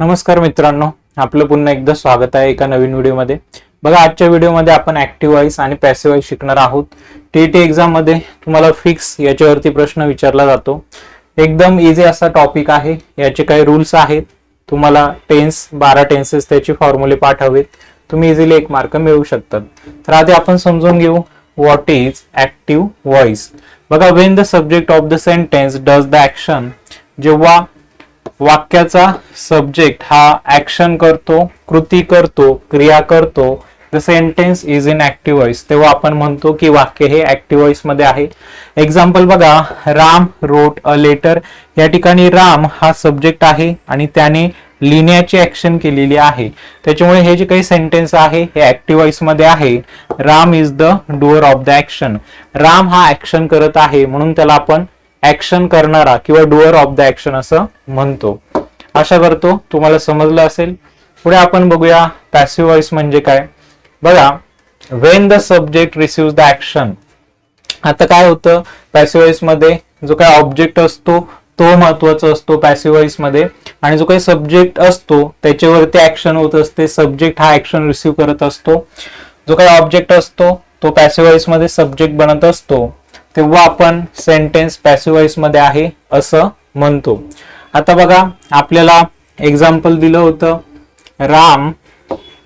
नमस्कार मित्रांनो आपलं पुन्हा एकदा स्वागत आहे एका नवीन व्हिडिओमध्ये. बघा आजच्या व्हिडिओमध्ये आपण ऍक्टिव्ह वाईस आणि पॅसिव्ह वाईस शिकणार आहोत. टी टी एक्झाममध्ये तुम्हाला फिक्स याच्यावरती प्रश्न विचारला जातो. एकदम इझी असा टॉपिक आहे. याचे काही रूल्स आहेत. तुम्हाला टेन्स बारा टेन्सेस त्याची फॉर्म्युले पाठ हवेत तुम्ही इझिली एक मार्क मिळवू शकतात. तर आधी आपण समजून घेऊ व्हॉट इज ऍक्टिव्ह व्हॉइस बघा when the subject of the sentence does the action जेव्हा वाक्याचा सब्जेक्ट हा ऍक्शन करतो कृती करतो क्रिया करतो. The sentence is in active voice तेव्हा आपण म्हणतो की वाक्य हे ऍक्टिव्ह व्हॉइसमध्ये आहे. एक्झाम्पल बघा राम रोट अ लेटर या ठिकाणी राम हा सब्जेक्ट आहे आणि त्याने लिहिण्याची ऍक्शन केलेली आहे. त्याच्यामुळे हे जे काही सेंटेन्स आहे हे ऍक्टिव्हमध्ये आहे. Ram is the doer of the action Ram हा ऍक्शन करत आहे म्हणून त्याला आपण ऍक्शन करणारा किंवा डुअर ऑफ द ऍक्शन असं म्हणतो. आशा करतो तुम्हाला समजलं असेल. पुढे आपण बघूया पॅसिव्ह व्हॉइस म्हणजे काय? बघा when the subject receive the action आता काय होतं? पॅसिव्ह व्हॉइसमध्ये जो काय ऑब्जेक्ट असतो तो महत्त्वाचा असतो पॅसिव्ह व्हॉइसमध्ये. आणि जो काही सब्जेक्ट असतो त्याच्यावरती ऍक्शन होत असते. सब्जेक्ट हा ऍक्शन रिसिव्ह करत असतो. जो काही ऑब्जेक्ट असतो तो पॅसिव्ह व्हॉइसमध्ये सब्जेक्ट बनत असतो. तेव्हा आपण सेंटेन्स पॅसिव्हमध्ये आहे असं म्हणतो. आता बघा आपल्याला एक्झाम्पल दिलं होतं. राम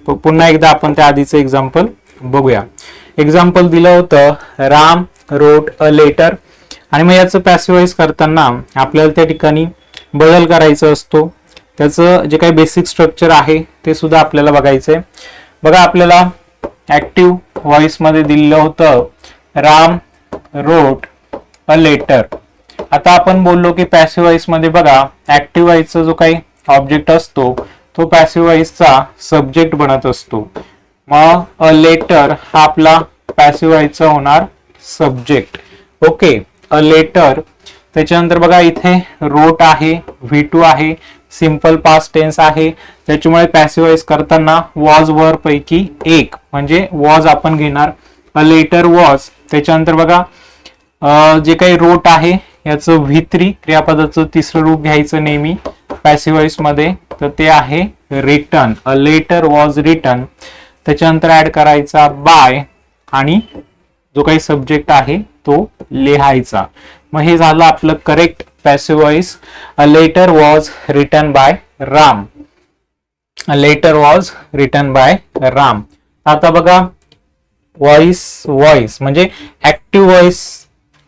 पुन्हा एकदा आपण त्या आधीचं एक्झाम्पल बघूया. एक्झाम्पल दिलं होतं राम रोट अ लेटर आणि मग याचं पॅसिवाईज करताना आपल्याला त्या ठिकाणी बदल करायचा असतो. त्याचं जे काही बेसिक स्ट्रक्चर आहे ते सुद्धा आपल्याला बघायचंय बघा आपल्याला ऍक्टिव्ह व्हॉइसमध्ये दिलेलं होतं राम रोट अ लेटर आता आपण बोललो की पॅसिव्हमध्ये बघा ऍक्टिव्ह जो काही ऑब्जेक्ट असतो तो पॅसिव्ह सब्जेक्ट बनत असतो. मग अ लेटर हा आपला पॅसिव्ह होणार सब्जेक्ट ओके अ लेटर त्याच्यानंतर बघा इथे रोट आहे व्ही टू आहे सिंपल पास्ट टेन्स आहे. त्याच्यामुळे पॅसिवाइज करताना वॉज वर पैकी एक म्हणजे वॉज आपण घेणार. अ लेटर वॉज त्याच्यानंतर बघा जे काही रोट आहे याचं भित्री क्रियापदाचं तिसरं रूप घ्यायचं नेहमी पॅसिव्हमध्ये. तर ते आहे written a letter was written त्याच्यानंतर ऍड करायचा बाय आणि जो काही सब्जेक्ट आहे तो लिहायचा. मग हे झालं आपलं correct passive a letter was written by Ram a letter was written by Ram आता बघा व्हॉइस व्हॉइस म्हणजे ऍक्टिव्ह व्हॉइस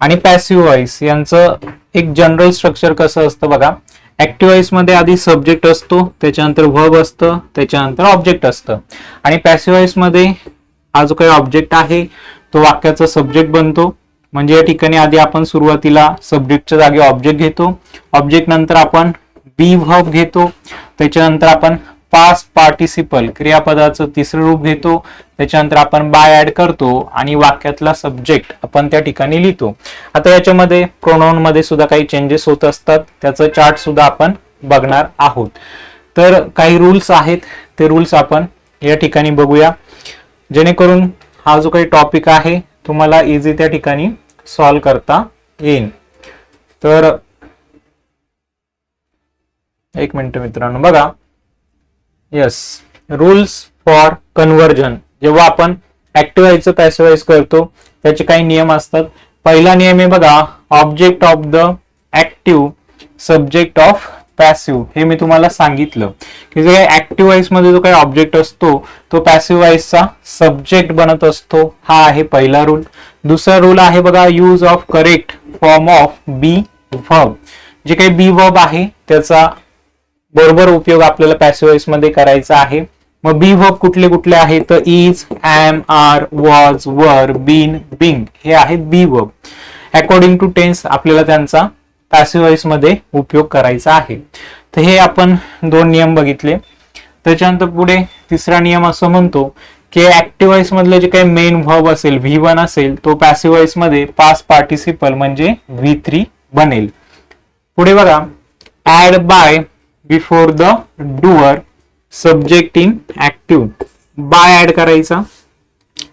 आणि पॅसिव्ह व्हॉइस यांचं एक जनरल स्ट्रक्चर कसं असतं बघा ऍक्टिव्ह व्हॉइसमध्ये आधी सब्जेक्ट असतो त्याच्यानंतर व्हर्ब असतं त्याच्यानंतर ऑब्जेक्ट असतं. आणि पॅसिव्ह व्हॉइसमध्ये हा जो काही ऑब्जेक्ट आहे तो वाक्याचा सब्जेक्ट बनतो. म्हणजे या ठिकाणी आधी आपण सुरुवातीला सब्जेक्टच्या जागी ऑब्जेक्ट घेतो. ऑब्जेक्ट नंतर आपण बी व्हर्ब घेतो. त्याच्यानंतर आपण पास्ट पार्टिसिपल क्रियापदाचं तिसरं रूप घेतो. त्याच्यानंतर आपण बाय ऍड करतो आणि वाक्यातला सब्जेक्ट आपण त्या ठिकाणी लिहितो. आता याच्यामध्ये प्रोनाऊन मध्ये सुद्धा काही चेंजेस होत असतात. त्याचं चार्ट सुद्धा आपण बघणार आहोत. तर काही रूल्स आहेत. ते रूल्स आपण या ठिकाणी बघूया. जेणेकरून हा जो काही टॉपिक आहे तुम्हाला इझी त्या ठिकाणी सॉल्व करता येईल तर एक मिनिट मित्रांनो बघा. येस रूल्स फॉर कन्व्हर्जन जेव्हा आपण ऍक्टिवाईज पॅसिवाइज करतो त्याचे काही नियम असतात. पहिला नियम आहे बघा object of the active subject of passive हे मी तुम्हाला सांगितलं. की जे ऍक्टिव्हमध्ये जो काही ऑब्जेक्ट असतो तो पॅसिव्ह वाईजचा सब्जेक्ट बनत असतो. हा आहे पहिला रूल दुसरा रूल आहे बघा use of correct form of be verb जे काही बी वर्ब आहे त्याचा बरोबर उपयोग आपल्याला पॅसिव्हमध्ये करायचा आहे. मग बी वर्ब कुठले कुठले आहेत तर is am are was were been being हे आहेत be verb according to tense आपल्याला त्यांचा पॅसिव्हमध्ये उपयोग करायचा आहे. तर हे आपण दोन नियम बघितले. त्याच्यानंतर पुढे तिसरा नियम असं म्हणतो की ऍक्टिव्हाइस मधलं जे काही मेन व्हर्ब असेल व्ही वन असेल तो पॅसिव्हाइसमध्ये पास पार्टिसिपल म्हणजे व्ही थ्री बनेल. पुढे बघा. Add by before the doer subject in active. By add करायचा.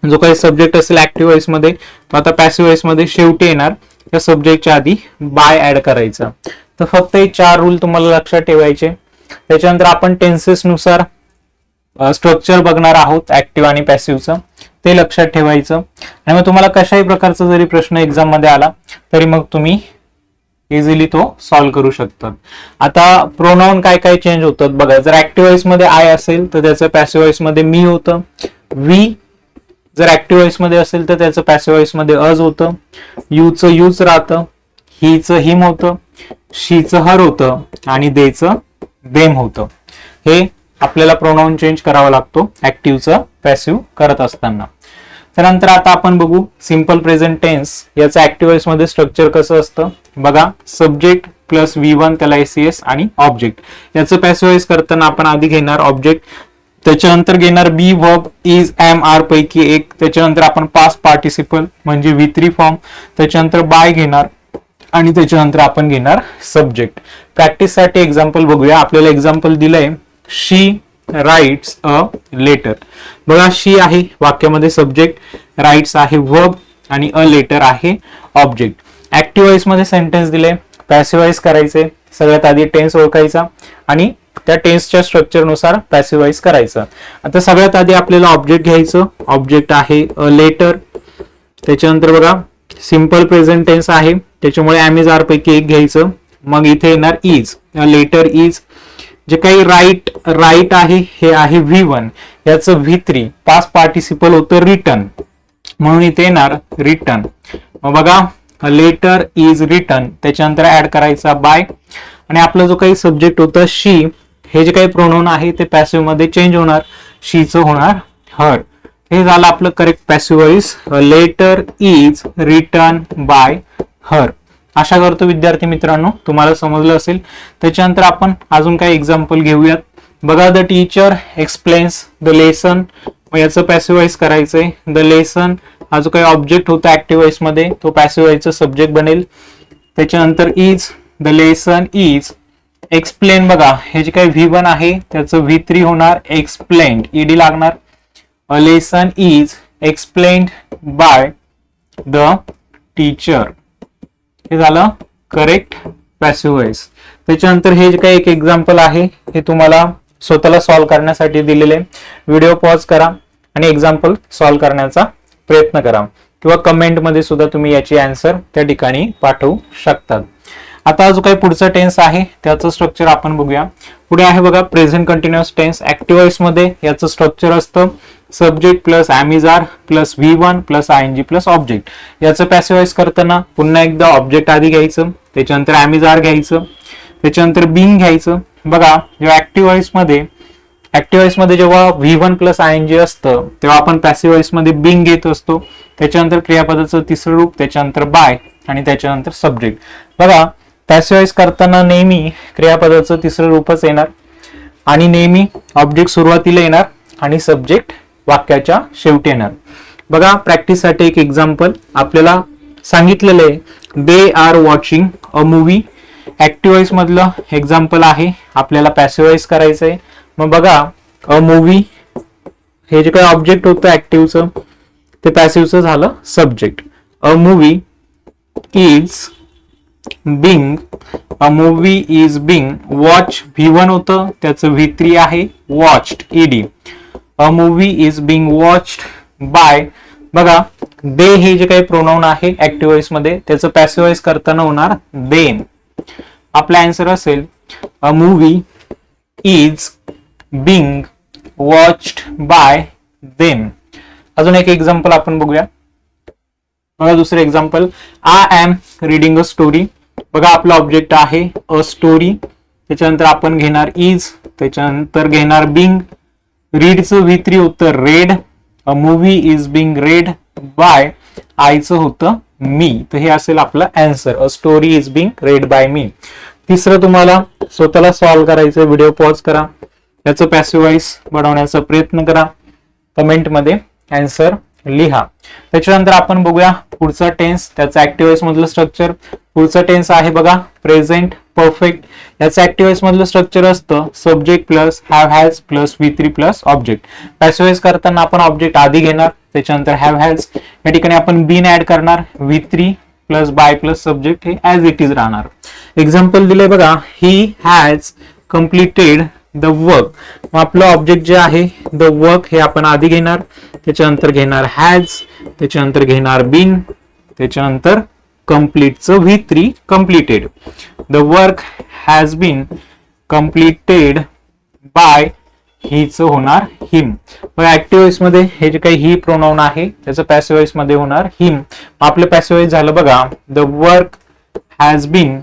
जो काही सब्जेक्ट असेल ऍक्टिव्ह व्हॉइसमध्ये तो आता पॅसिव्ह व्हॉइसमध्ये शेवटी येणार. त्या सब्जेक्टच्या आधी बाय ऍड करायचा. तर फक्त हे चार रूल तुम्हाला लक्षात ठेवायचे. त्याच्यानंतर आपण टेन्सेस नुसार स्ट्रक्चर बघणार आहोत ऍक्टिव्ह आणि पॅसिव्हचं. ते लक्षात ठेवायचं. आणि मग तुम्हाला कशाही प्रकारचा जरी प्रश्न एक्झाममध्ये आला तरी मग तुम्ही इझिली तो सॉल्व्ह करू शकतात. आता प्रोनाऊन काय काय चेंज होतात? बघा जर ऍक्टिव्हमध्ये आय असेल तर त्याचं पॅसिव्हमध्ये मी होतं. वी जर ऍक्टिव्हमध्ये असेल तर त्याचं पॅसिव्हमध्ये अज होतं. यूचं यूच राहतं. हीचं हिम होतं. शीचं हर होतं. आणि देचं देम होतं. हे आपल्याला प्रोनाऊन चेंज करावा लागतो ऍक्टिव्हचं पॅसिव्ह करत असताना. त्यानंतर आता आपण बघू सिंपल प्रेझेंट टेन्स याचं ऍक्टिव्हाइसमध्ये स्ट्रक्चर कसं असतं? बघा सब्जेक्ट प्लस व्ही वन त्याला एस आणि ऑब्जेक्ट याचं पॅसिवाइज करताना आपण आधी घेणार ऑब्जेक्ट त्याच्यानंतर घेणार be verb is am are पैकी एक. त्याच्यानंतर आपण पास पार्टिसिपल म्हणजे व्ही थ्री फॉर्म त्याच्यानंतर बाय घेणार. आणि त्याच्यानंतर आपण घेणार सब्जेक्ट प्रॅक्टिससाठी एक्झाम्पल बघूया. आपल्याला एक्झाम्पल दिलंय. शी राईट्स अ लेटर बघा शी आहे वाक्यामध्ये सब्जेक्ट राईट्स आहे वर्ब आणि अ लेटर आहे ऑब्जेक्ट ऍक्टिव्हमध्ये सेंटेन्स दिले पॅसिवाइज करायचे सगळ्यात आधी टेन्स ओळखायचा आणि त्या टेन्सच्या स्ट्रक्चरनुसार पॅसिवाइज करायचं. आता सगळ्यात आधी आपल्याला ऑब्जेक्ट घ्यायचं. ऑब्जेक्ट आहे अ लेटर त्याच्यानंतर बघा सिंपल प्रेझेंट टेन्स आहे. त्याच्यामुळे ॲमेज आर पैकी एक घ्यायचं. मग इथे येणार इज लेटर इज जे काही राईट राईट आहे हे आहे व्ही वन याचं व्ही थ्री पास पार्टिसिपल होतं रिटर्न म्हणून इथे येणार रिटर्न मग बघा लेटर इज रिटर्न त्याच्यानंतर ऍड करायचा बाय आणि आपला जो काही सब्जेक्ट होता शी हे जे काही प्रोनाऊन आहे ते पॅसिव्हमध्ये चेंज होणार. शीचं होणार हर हे झालं आपलं correct passivize letter is written by her आशा करतो विद्यार्थी मित्रांनो तुम्हाला समजलं असेल. त्याच्यानंतर आपण अजून काही एक्झाम्पल घेऊयात. बघा the teacher explains the lesson याचं पॅसिवाइज करायचंय. द लेसन हा जो काही ऑब्जेक्ट होता ऍक्टिव्हाइजमध्ये तो पॅसिवाईजचा सब्जेक्ट बनेल. त्याच्यानंतर is the lesson is explain बघा हे जे काही व्ही वन आहे त्याचं व्ही थ्री होणार एक्सप्लेन ईडी लागणार. A lesson is explain by the teacher हे झालं करेक्ट पॅसिव्ह पॅसिवाइज त्याच्यानंतर हे जे काही एक एक्झाम्पल आहे हे तुम्हाला स्वतःला सॉल्व्ह करण्यासाठी दिलेले. व्हिडिओ पॉज करा आणि एक्झाम्पल सॉल्व्ह करण्याचा प्रयत्न करा. किंवा कमेंटमध्ये सुद्धा तुम्ही याची आन्सर त्या ठिकाणी पाठवू शकतात आता जो काही पुढचा टेन्स आहे त्याचं स्ट्रक्चर आपण बघूया. पुढे आहे बघा प्रेझेंट कंटिन्युअस टेन्स ऍक्टिव्हाइसमध्ये याचं स्ट्रक्चर असतं. Subject plus am is are plus V one plus I N G plus object याचं पॅसिवाइज करताना पुन्हा एकदा ऑब्जेक्ट आधी घ्यायचं त्याच्यानंतर ॲमिजार घ्यायचं त्याच्यानंतर बिंग घ्यायचं. बघा जेव्हा ऍक्टिव्हाइसमध्ये ऍक्टिव्हाइसमध्ये जेव्हा V one plus I N G असतं तेव्हा आपण पॅसिव्हमध्ये बिंग घेत असतो. त्याच्यानंतर क्रियापदाचं तिसरं रूप त्याच्यानंतर बाय आणि त्याच्यानंतर सब्जेक्ट बघा पॅसिवाइज करताना नेहमी क्रियापदाचं तिसरं रूपच येणार. आणि नेहमी ऑब्जेक्ट सुरुवातीला येणार आणि सब्जेक्ट वाक्याच्या शेवटी येणार. बघा प्रॅक्टिससाठी एक एक्झाम्पल आपल्याला सांगितलेलं आहे. They are watching a movie active voice मधलं एक्झाम्पल आहे. आपल्याला पॅसिवाइज करायचं आहे मग बघा अ मूवी हे जे काही ऑब्जेक्ट होतं ऍक्टिव्हचं ते पॅसिव्हचं झालं subject a movie is being a movie is being watch V one होतं त्याचं व्ही थ्री आहे. Watched ED a movie is being watched by बघा दे हे जे काही प्रोनाऊन आहे ऍक्टिव्हाइजमध्ये त्याचं पॅसिवाइज करताना होणार देन आपला आन्सर असेल a movie is being watched by them अजून एक एक्झाम्पल आपण बघूया. बघा दुसरं example I am reading a story बघा आपला ऑब्जेक्ट आहे अ स्टोरी त्याच्यानंतर आपण घेणार इज त्याच्यानंतर घेणार बिंग रीडचं व्ही थ्री होतं read a movie is being read by आयचं होतं मी तर हे असेल आपलं answer a story is being read by me तिसरं तुम्हाला स्वतःला सॉल्व्ह करायचं व्हिडिओ पॉज करा. त्याचं पॅसिवाइज बनवण्याचा प्रयत्न करा. कमेंटमध्ये अँसर लिहा. त्याच्यानंतर आपण बघूया पुढचा टेन्स त्याचं ऍक्टिव्हाइस मधलं स्ट्रक्चर पुढचा टेन्स आहे बघा प्रेझेंट परफेक्ट याचं ऍक्टिव्हाइस मधलं स्ट्रक्चर असतं subject plus have has plus V three plus object passivize करताना आपण ऑब्जेक्ट आधी घेणार त्याच्यानंतर हॅव हॅज या ठिकाणी आपण बीन ऍड करणार V three plus by plus subject हे ऍज इट इज राहणार. एक्झाम्पल दिले बघा he has completed the work आपलं ऑब्जेक्ट जे आहे द वर्क हे आपण आधी घेणार. त्याच्यानंतर घेणार हॅज त्याच्यानंतर घेणार बिन त्याच्यानंतर कम्प्लीटचं V three completed the work has been completed by हीच होणार हिम मग ऍक्टिव्ह वॉइसमध्ये हे जे काही ही प्रोनाऊन आहे त्याचं पॅसिव्ह वॉइसमध्ये होणार हिम आपलं पॅसिव्ह वॉइस झालं बघा the work has been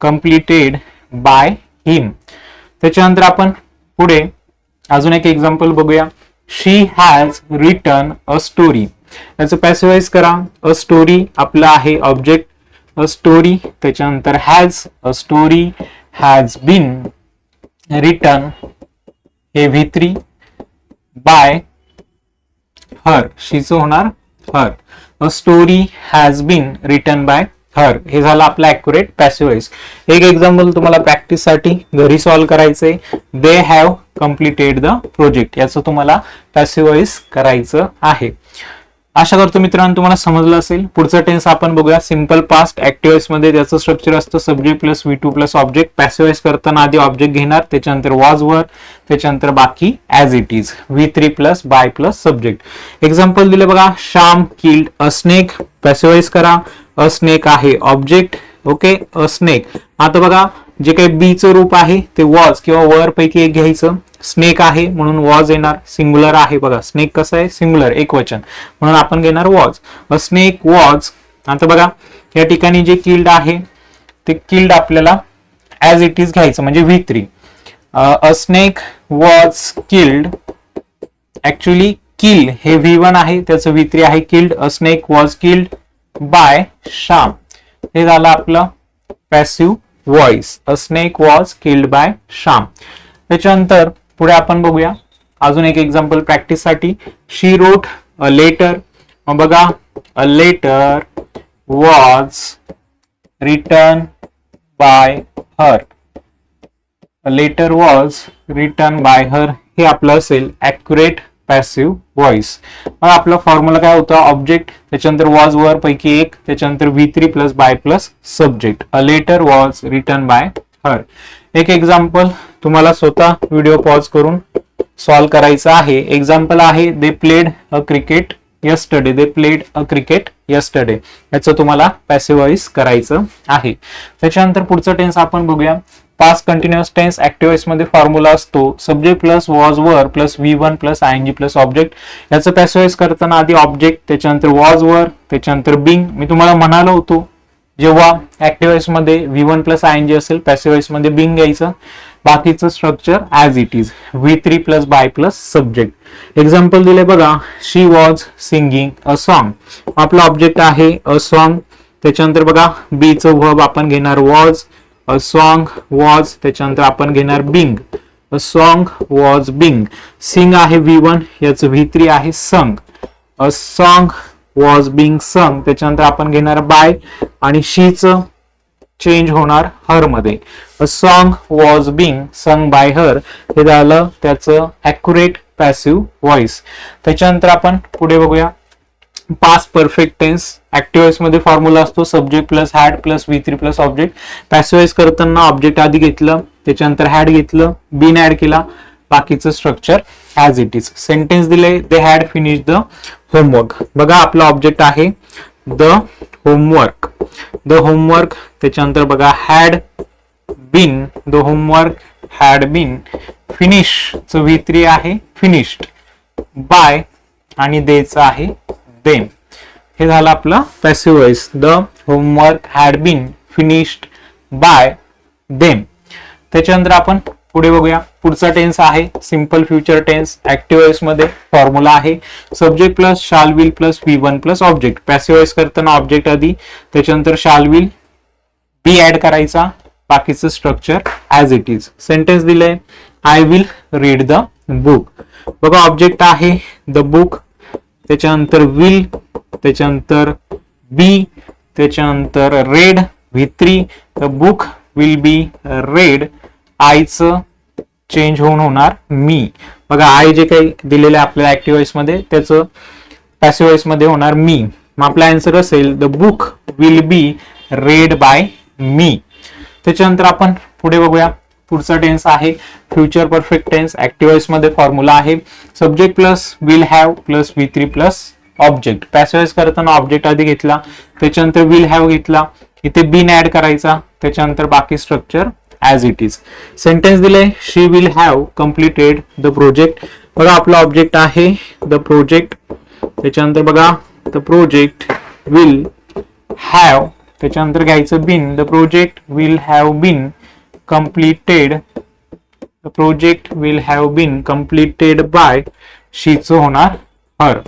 completed by him त्याच्यानंतर आपण पुढे अजून एक एक्झाम्पल बघूया. She has written a story याचं पॅसिवाइज करा. अ स्टोरी आपलं आहे ऑब्जेक्ट अ स्टोरी त्याच्यानंतर has a story has been written हे व्ही थ्री बाय हर शीचं होणार her a story has been written by her हे झालं आपलं अॅक्युरेट पॅसिवाइज एक एक्झाम्पल तुम्हाला प्रॅक्टिससाठी घरी सॉल्व्ह करायचंय. They have completed the project याचं तुम्हाला पॅसिवाईज करायचं आहे. आशा करतो मित्रांनो तुम्हाला समजलं असेल. पुढचं टेन्स आपण बघूया. सिंपल पास्ट ऍक्टिव्हाइसमध्ये त्याचं स्ट्रक्चर असतं. Subject plus V two plus object passivize करताना आधी ऑब्जेक्ट घेणार त्याच्यानंतर वॉज वर त्याच्यानंतर बाकी as it is V three plus by plus subject example दिले बघा. Shyam killed a snake passivize करा. अ स्नेक आहे. ऑब्जेक्ट ओके अ स्नेक आता बघा जे काही बीचं रूप आहे ते वॉज किंवा वर पैकी एक घ्यायचं. स्नेक आहे म्हणून वॉज येणार. सिंग्युलर आहे बघा. स्नेक कसं आहे? सिंग्युलर एक वचन म्हणून आपण घेणार वॉज अ स्नेक वॉज आता बघा या ठिकाणी जे किल्ड आहे ते किल्ड आपल्याला ऍज इट इज घ्यायचं म्हणजे V three a snake was killed actually kill हे व्ही वन आहे त्याचं व्ही थ्री आहे killed a snake was killed by Shyam हे झालं आपलं passive voice a snake was killed by Shyam त्याच्यानंतर पुढे आपण बघूया. अजून एक एक्झाम्पल प्रॅक्टिससाठी शी रोट अ लेटर बघा a letter was written by her letter was written by her हे आपलं असेल ॲक्युरेट पॅसिव्ह व्हॉइस मग आपला फॉर्म्युला काय होता? ऑब्जेक्ट त्याच्यानंतर वॉज वर पैकी एक त्याच्यानंतर V three plus by plus subject a letter was written by her एक एक्झाम्पल तुम्हाला स्वतः व्हिडिओ पॉज करून सॉल्व्ह करायचं आहे. एक्झाम्पल आहे they played a cricket yesterday they played a cricket yesterday याचं तुम्हाला पॅसिवाइज करायचं आहे. त्याच्यानंतर पुढचं टेन्स आपण बघूया. पास कंटिन्युअस टेन्स ऍक्टिव्हाइसमध्ये फॉर्म्युला असतो. Subject plus was were plus V one plus I N G plus object. याचं पॅसिवाइज करताना आधी ऑब्जेक्ट त्याच्यानंतर वॉज वर त्याच्यानंतर बिंग. मी तुम्हाला म्हणालो होतो जेव्हा ऍक्टिव्हाइसमध्ये V one plus I N G असेल पॅसिवाइसमध्ये बिंग घ्यायचं बाकीचं structure as it is V three plus by plus subject. Example दिले बघा. She was singing a song आपला ऑब्जेक्ट आहे अ सॉन्ग त्याच्यानंतर बघा बीचं व्हब आपण घेणार वॉज अ सॉन्ग वॉज त्याच्यानंतर आपण घेणार being a song was being sing आहे व्ही वन याचं व्ही थ्री आहे sung a song was being संग त्याच्यानंतर आपण घेणार बाय आणि शीच चेंज होणार हरमध्ये a song was being sung by her हे झालं त्याचं अॅक्युरेट पॅसिव्ह व्हॉइस त्याच्यानंतर आपण पुढे बघूया. पास परफेक्ट टेन्स ऍक्टिव्हाइसमध्ये फॉर्म्युला असतो subject plus had plus V three plus object passivize करताना ऑब्जेक्ट आधी घेतलं त्याच्यानंतर हॅड घेतलं बीन ऍड केला बाकीचं structure as it is sentence दिले they had finish the homework बघा आपला ऑब्जेक्ट आहे द होमवर्क द होमवर्क त्याच्यानंतर बघा had been the homework had been finish च व्ही थ्री आहे फिनिश्ड बाय आणि देचं आहे देम हे झालं आपलं passive voice the homework had been finished by them त्याच्यानंतर आपण पुढे बघूया. पुढचा टेन्स आहे. सिंपल फ्युचर टेन्स ऍक्टिव्हमध्ये फॉर्म्युला आहे. Subject plus shall will plus V one plus object passive करताना ऑब्जेक्ट आधी. त्याच्यानंतर शाल विल बी ऍड करायचा. बाकीचं structure as it is sentence दिलंय. I will read the book बघा ऑब्जेक्ट आहे. द बुक त्याच्यानंतर विल त्याच्यानंतर बी त्याच्यानंतर read V three the book will be read आयचं change होऊन होणार मी बघा आय जे काही दिलेलं आहे आपल्या ऍक्टिव्हाइसमध्ये त्याचं पॅसिव्हाइसमध्ये होणार मी मग आपला आन्सर असेल the book will be read by me त्याच्यानंतर आपण पुढे बघूया. पुढचा टेन्स आहे. फ्युचर परफेक्ट टेन्स ऍक्टिव्हाइसमध्ये फॉर्म्युला आहे. Subject plus will have plus V three plus object passivize करताना ऑब्जेक्ट आधी घेतला त्याच्यानंतर विल हॅव घेतला. इथे बीन ऍड करायचा त्याच्यानंतर बाकी structure as it is sentence दिले she will have completed the project बघा आपला ऑब्जेक्ट आहे द प्रोजेक्ट त्याच्यानंतर बघा द प्रोजेक्ट विल हॅव त्याच्यानंतर घ्यायचं been the project will have been completed project will have been completed by शीच होणार हर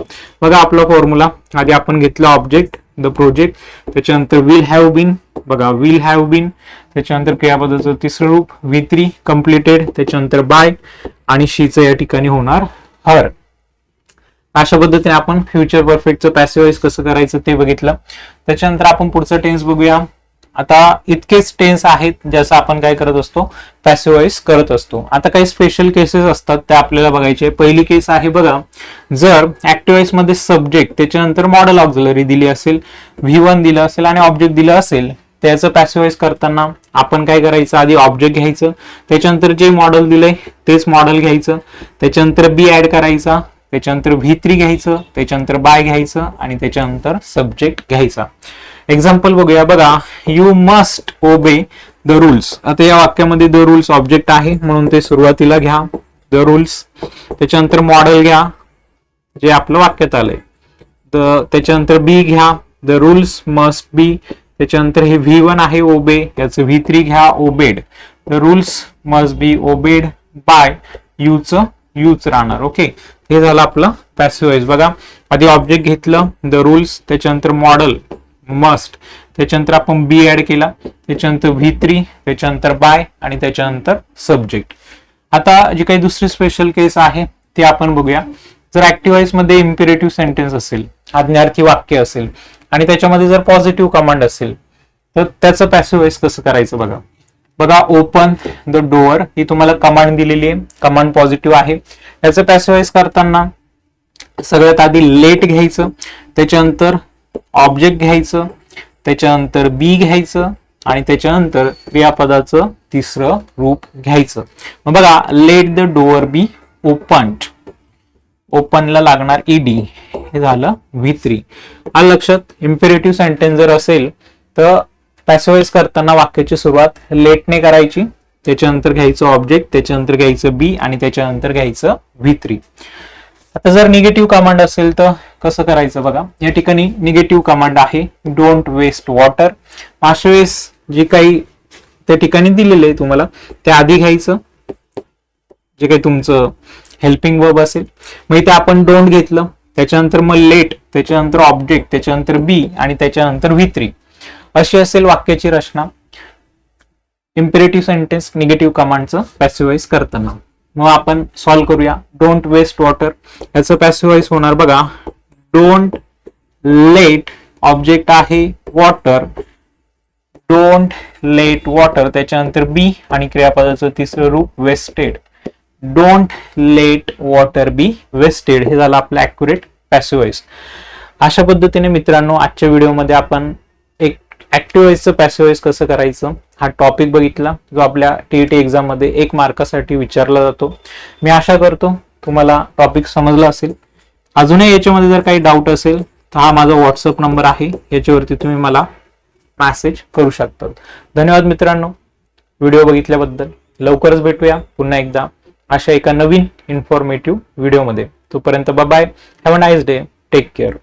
बघा आपला फॉर्म्युला आधी आपण घेतला ऑब्जेक्ट द प्रोजेक्ट त्याच्यानंतर विल हॅव बीन बघा विल हॅव बीन त्याच्यानंतर क्रियापदाचं तिसरं रूप व्ही थ्री कम्प्लिटेड त्याच्यानंतर बाय आणि शीचं या ठिकाणी होणार. हर अशा पद्धतीने आपण फ्युचर परफेक्टचं पॅसिवाईज कसं करायचं ते बघितलं. त्याच्यानंतर आपण पुढचं टेन्स बघूया. आता इतकेच टेन्स आहेत ज्याचं आपण काय करत असतो पॅसिवाइज करत असतो. आता काही स्पेशल केसेस असतात त्या आपल्याला बघायचे पहिली केस आहे बघा जर ऍक्टिवाईजमध्ये सब्जेक्ट त्याच्यानंतर मॉडेल ऑक्झलरी दिली असेल व्ही वन दिलं असेल आणि ऑब्जेक्ट दिलं असेल त्याचं पॅसिवाइज करताना आपण काय करायचं? आधी ऑब्जेक्ट घ्यायचं त्याच्यानंतर जे मॉडेल दिलंय तेच मॉडेल घ्यायचं त्याच्यानंतर बी ऍड करायचा त्याच्यानंतर व्ही थ्री घ्यायचं त्याच्यानंतर बाय घ्यायचं आणि त्याच्यानंतर सब्जेक्ट घ्यायचा. एक्झाम्पल बघूया. बघा you must obey the rules आता या वाक्यामध्ये द रूल्स ऑब्जेक्ट आहे म्हणून ते सुरुवातीला घ्या. द रूल्स त्याच्यानंतर मॉडेल घ्या जे आपलं वाक्यात आलंय. द त्याच्यानंतर बी घ्या. द रूल्स मस्ट बी त्याच्यानंतर हे व्ही वन आहे ओबे याचं व्ही थ्री घ्या obeyed the rules must be obeyed by यूच यूच राहणार. ओके हे झालं आपलं पॅसिवाइज बघा आधी ऑब्जेक्ट घेतलं द रूल्स त्याच्यानंतर मॉडेल मस्ट. त्याच्यानंतर आपण बी ऍड केला. त्याच्यानंतर व्ही थ्री त्याच्यानंतर बाय आणि त्याच्यानंतर सब्जेक्ट आता जी काही दुसरी स्पेशल केस आहे ते आपण बघूया. जर ऍक्टिव्हाइजमध्ये इम्पेरेटिव्ह सेंटेन्स असेल आज्ञार्थी वाक्य असेल आणि त्याच्यामध्ये जर पॉझिटिव्ह कमांड असेल तर त्याचं पॅसिवाइज कसं करायचं बघा. बघा ओपन द डोअर ही तुम्हाला कमांड दिलेली आहे. कमांड पॉझिटिव्ह आहे. याचं पॅसिवाइज करताना सगळ्यात आधी लेट घ्यायचं. त्याच्यानंतर ऑब्जेक्ट घ्यायचं त्याच्यानंतर बी घ्यायचं आणि त्याच्यानंतर क्रियापदाचं तिसरं रूप घ्यायचं. मग बघा let the door be open ओपनला लागणार ईडी हे झालं व्ही थ्री आलं लक्षात? इम्पेरेटिव्ह सेंटेन्स जर असेल तर पॅसिवाइज करताना वाक्याची सुरुवात लेटने करायची त्याच्यानंतर घ्यायचं ऑब्जेक्ट त्याच्यानंतर घ्यायचं बी आणि त्याच्यानंतर घ्यायचं व्ही थ्री आता जर निगेटिव्ह कमांड असेल तर कसं करायचं बघा? या ठिकाणी निगेटिव्ह कमांड आहे. डोंट वेस्ट वॉटर अशा वेळेस जे काही त्या ठिकाणी दिलेलं आहे तुम्हाला ते आधी घ्यायचं. जे काही तुमचं हेल्पिंग वर्ब असेल. मग इथे आपण डोंट घेतलं. त्याच्यानंतर मग लेट त्याच्यानंतर ऑब्जेक्ट त्याच्यानंतर बी आणि त्याच्यानंतर वित्री थ्री अशी असेल वाक्याची रचना. इम्पेरेटिव्ह सेंटेन्स निगेटिव्ह कमांडचं पॅसिवाइज करताना. मग आपण सॉल्व्ह करूया. डोंट वेस्ट वॉटर याचं पॅसिवाइज होणार बघा. डोंट लेट ऑब्जेक्ट आहे वॉटर डोंट लेट वॉटर त्याच्यानंतर बी आणि क्रियापदाचं तिसरं रूप wasted don't let water be wasted हे झालं आपलं ॲक्युरेट पॅसिवाइज अशा पद्धतीने मित्रांनो आजच्या व्हिडिओमध्ये आपण एक ऍक्टिव्हाइजचं पॅसिवाइज कसं करायचं? हा टॉपिक बघितला जो आपल्या टीईटी एक्झाममध्ये एक मार्कासाठी विचारला जातो. मी आशा करतो तुम्हाला टॉपिक समजला असेल. अजूनही याच्यामध्ये जर काही डाऊट असेल तर हा माझा व्हॉट्सअप नंबर आहे. याच्यावरती तुम्ही मला मॅसेज करू शकता. धन्यवाद मित्रांनो. व्हिडिओ बघितल्याबद्दल लवकरच भेटूया. पुन्हा एकदा अशा एका नवीन इन्फॉर्मेटिव्ह व्हिडिओमध्ये तोपर्यंत bye have a nice day take care